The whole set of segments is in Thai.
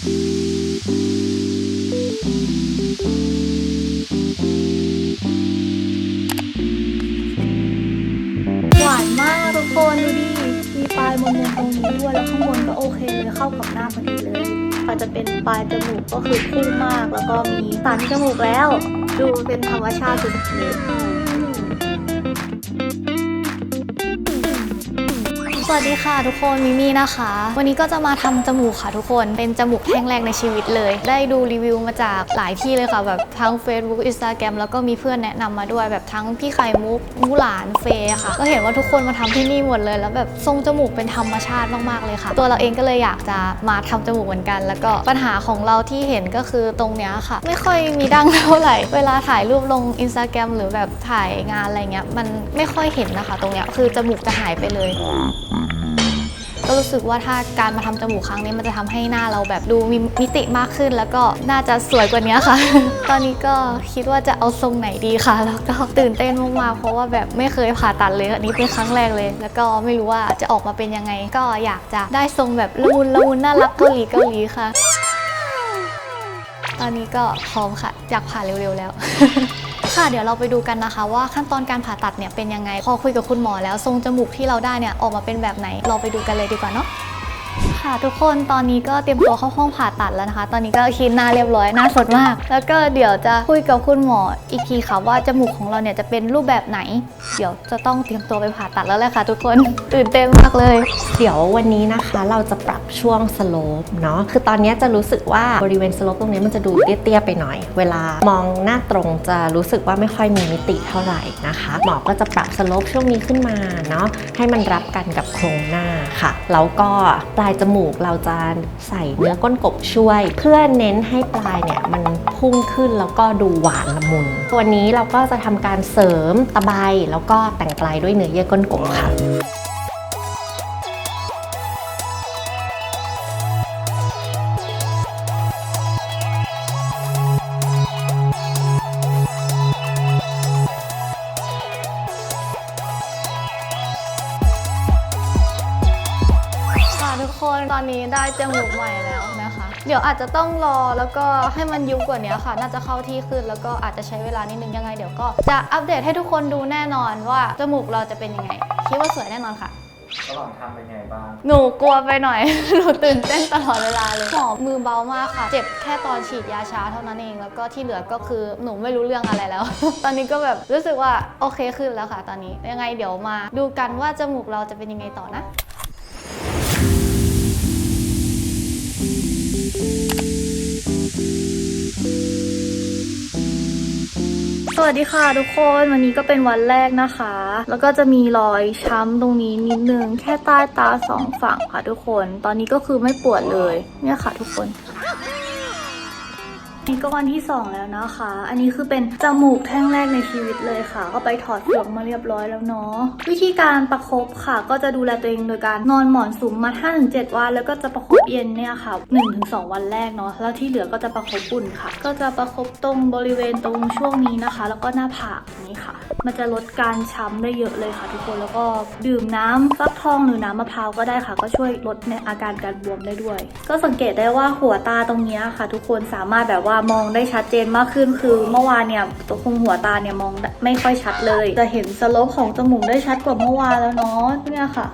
หวานมากทุกคนดูดิมีปลายมุมๆตรงนี้ด้วยแล้วข้างบนก็โอเคเลยเข้ากับหน้าพอดีเลยอาจจะเป็นปลายจมูกก็คือพุ่งมาก แล้วก็มีสันจมูกแล้ว ดูเป็นธรรมชาติสุดๆ สวัสดีค่ะทุกคนมิมี่นะคะ วันนี้ก็จะมาทำจมูกค่ะทุกคนเป็นจมูกแท่งแรกในชีวิตเลย ได้ดูรีวิวมาจากหลายที่เลยค่ะ แบบทั้ง Facebook Instagram แล้วก็มีเพื่อนแนะนำมาด้วยแบบทั้งพี่ไข่มุกมูหลานเฟย์ค่ะ ก็เห็นว่าทุกคนมาทำที่นี่หมดเลย แล้วแบบทรงจมูกเป็นธรรมชาติมากๆเลยค่ะ ตัวเราเองก็เลยอยากจะมาทำจมูกเหมือนกัน แล้วก็ปัญหาของเราที่เห็นก็คือตรงเนี้ยค่ะ ไม่ค่อยมีดั้งเท่าไหร่ เวลาถ่ายรูปลง Instagram หรือแบบถ่ายงานอะไรเงี้ยมันไม่ค่อยเห็นนะคะ ตรงเนี้ยคือจมูกจะหายไปเลย ก็รู้สึกว่าถ้าการมาทำจมูกครั้งนี้มันจะทำให้หน้าเราแบบดูมีมิติมากขึ้น แล้วก็น่าจะสวยกว่านี้ค่ะ ตอนนี้ก็คิดว่าจะเอาทรงไหนดีค่ะ แล้วก็ตื่นเต้นมากๆเพราะว่าแบบไม่เคยผ่าตัดเลยอันนี้เป็นครั้งแรกเลย แล้วก็ไม่รู้ว่าจะออกมาเป็นยังไง ก็อยากจะได้ทรงแบบละมุนละมุนน่ารักเกาหลีเกาหลีค่ะ ตอนนี้ก็พร้อมค่ะอยากผ่าเร็วๆแล้ว ค่ะเดี๋ยวเราไปดูกันนะคะ ว่าขั้นตอนการผ่าตัดเนี่ยเป็นยังไง พอคุยกับคุณหมอแล้วทรงจมูกที่เราได้เนี่ยออกมาเป็นแบบไหน เราไปดูกันเลยดีกว่าเนาะ ค่ะ ทุกคนตอนนี้ก็เตรียมตัวเข้าห้องผ่าตัดแล้วนะคะ ตอนนี้ก็คิดหน้าเรียบร้อยหน้าสดมาก แล้วก็เดี๋ยวจะคุยกับคุณหมออีกทีค่ะว่าจมูกของเราเนี่ยจะเป็นรูปแบบไหน เดี๋ยวจะต้องเตรียมตัวไปผ่าตัดแล้วแหละค่ะ ทุกคนตื่นเต้นมากเลย เดี๋ยววันนี้นะคะเราจะปรับช่วงสโลปเนาะคือตอนนี้จะรู้สึกว่าบริเวณสโลปตรงนี้มันจะดูเตี้ยๆไปหน่อย เวลามองหน้าตรงจะรู้สึกว่าไม่ค่อยมีมิติเท่าไหร่นะคะหมอก็จะปรับสโลปช่วงนี้ขึ้นมาเนาะให้มันรับกันกับโครงหน้าค่ะแล้วก็ปลายจมูกเราจะใส่เนื้อก้นกบช่วย เพื่อเน้นให้ปลายเนี่ยมันพุ่งขึ้นแล้วก็ดูหวานละมุน ตัวนี้เราก็จะทำการเสริมตะไบแล้วก็แต่งปลายด้วยเนื้อเยื่อก้นกบค่ะ กคนตอนนี้ได้จมูกใหม่แล้วนะคะ เดี๋ยวอาจจะต้องรอแล้วก็ให้มันยุบกว่านี้ค่ะ น่าจะเข้าที่ขึ้นแล้วก็อาจจะใช้เวลานิดนึงยังไงเดี๋ยวก็จะอัปเดตให้ทุกคนดูแน่นอนว่าจมูกเราจะเป็นยังไง คิดว่าสวยแน่นอนค่ะระหว่างทำเป็นไงบ้าง หนูกลัวไปหน่อย หนูตื่นเต้นตลอดเวลาเลยหมอมือเบามากค่ะ เจ็บแค่ตอนฉีดยาชาเท่านั้นเอง แล้วก็ที่เหลือก็คือหนูไม่รู้เรื่องอะไรแล้ว ตอนนี้ก็แบบรู้สึกว่าโอเคขึ้นแล้วค่ะ ตอนนี้ ยังไงเดี๋ยวมาดูกันว่าจมูกเราจะเป็นยังไงต่อนะ วัสดีค่ะทุกคนวันนี้ก็เป็นวันแรกนะคะ แล้วก็จะมีรอยช้ำตรงนี้นิดนึงแค่ใต้ตาสองฝั่งค่ะทุกคน ตอนนี้ก็คือไม่ปวดเลยเนี่ยค่ะทุกคน นี่ก็วันที่ 2 แล้วนะคะ อันนี้คือเป็นจมูกแท่งแรกในชีวิตเลยค่ะ ก็ไปถอดเฟือกมาเรียบร้อยแล้วเนาะ วิธีการประคบค่ะ ก็จะดูแลตัวเองโดยการนอนหมอนสูงมา 5-7 วัน แล้วก็จะประคบเย็นเนี่ยค่ะ 1-2 วันแรกเนาะ แล้วที่เหลือก็จะประคบอุ่นค่ะ ก็จะประคบตรงบริเวณตรงช่วงนี้นะคะ แล้วก็หน้าผากนี้ค่ะ มันจะลดการช้ำได้เยอะเลยค่ะ ทุกคน แล้วก็ดื่มน้ำฟักทองหรือน้ำมะพร้าวก็ได้ค่ะ ก็ช่วยลดในอาการการบวมได้ด้วย ก็สังเกตได้ว่าหัวตาตรงนี้ค่ะ ทุกคนสามารถแบบว่ามองได้ชัดเจนมากขึ้น คือเมื่อวานเนี่ยตัวคุมหัวตาเนี่ยมองไม่ค่อยชัดเลย จะเห็นสโลปของจมูกได้ชัดกว่าเมื่อวานแล้วเนาะเนี่ยค่ะ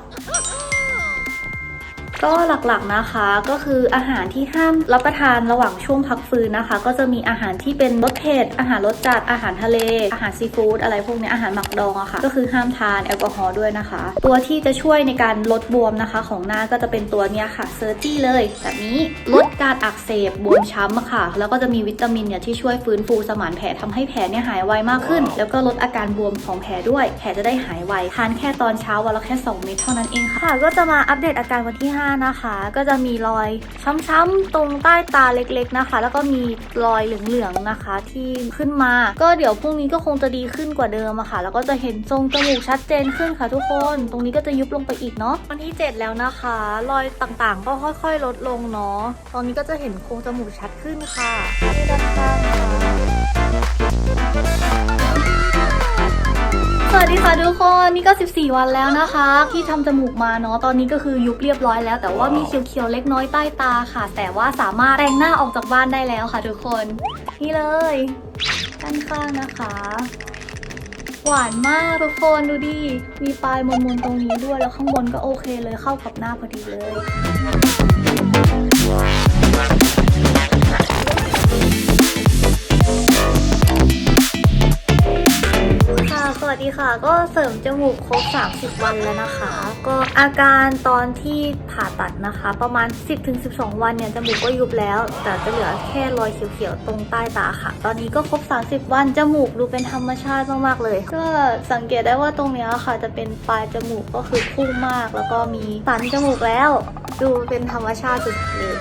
ก็หลักๆนะคะก็คืออาหารที่ห้ามรับประทานระหว่างช่วงพักฟื้นนะคะ ก็จะมีอาหารที่เป็นรสเผ็ดอาหารรสจัดอาหารทะเล อาหารซีฟู้ดอะไรพวกนี้อาหารหมักดองอะค่ะก็คือห้ามทานแอลกอฮอล์ด้วยนะคะ ตัวที่จะช่วยในการลดบวมนะคะ ของหน้าก็จะเป็นตัวเนี้ยค่ะเซอร์จี้เลยแบบนี้ลดการอักเสบบวมช้ำอะค่ะ แล้วก็จะมีวิตามินเนี่ยที่ช่วยฟื้นฟูสมานแผลทำให้แผลเนี่ยหายไวมากขึ้น แล้วก็ลดอาการบวมของแผลด้วย แผลจะได้หายไวทานแค่ตอนเช้าวันละแค่ 2 เม็ดเท่านั้นเองค่ะค่ะก็จะมาอัปเดตอาการวันที่ 5นะคะ ก็จะมีรอยช้ำๆตรงใต้ตาเล็กๆนะคะ แล้วก็มีรอยเหลืองๆนะคะ ที่ขึ้นมา ก็เดี๋ยวพรุ่งนี้ก็คงจะดีขึ้นกว่าเดิมอะค่ะ แล้วก็จะเห็นทรงจมูกชัดเจนขึ้นค่ะทุกคน ตรงนี้ก็จะยุบลงไปอีกเนาะวันที่ 7 แล้วนะคะ รอยต่างๆ ก็ค่อยๆลดลงเนาะตอนนี้ก็จะเห็นโครงจมูกชัดขึ้นค่ะที่ด้านข้างนะคะ สวัสดีค่ะทุกคนนี่ก็ 14 วันแล้วนะคะ ที่ทำจมูกมาเนาะตอนนี้ก็คือยุบเรียบร้อยแล้ว แต่ว่ามีเขียวๆเล็กน้อยใต้ตาค่ะ แต่ว่าสามารถแต่งหน้าออกจากบ้านได้แล้วค่ะทุกคน นี่เลยด้านข้างนะคะ หวานมากทุกคนดูดิมีปลายมนๆตรงนี้ด้วยแล้วข้างบนก็โอเคเลยเข้ากับหน้าพอดีเลย วัสดีค่ะ ก็เสริมจมูกครบ 30 วันแล้วนะคะ ก็อาการตอนที่ผ่าตัดนะคะ ประมาณ 10-12 วันเนี่ยจมูกก็ยุบแล้ว แต่จะเหลือแค่รอยเขียวๆตรงใต้ตาค่ะ ตอนนี้ก็ครบ 30 วันจมูกดูเป็นธรรมชาติมากๆเลย ก็สังเกตได้ว่าตรงนี้ค่ะ จะเป็นปลายจมูกก็คือพุ่งมาก แล้วก็มีสันจมูกแล้ว ดูเป็นธรรมชาติสุดเลย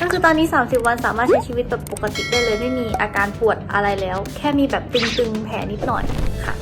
ก็คือตอนนี้ 30 วันสามารถใช้ชีวิตแบบปกติได้เลยไม่มีอาการปวดอะไรแล้ว แค่มีแบบตึงๆแผลนิดหน่อยค่ะ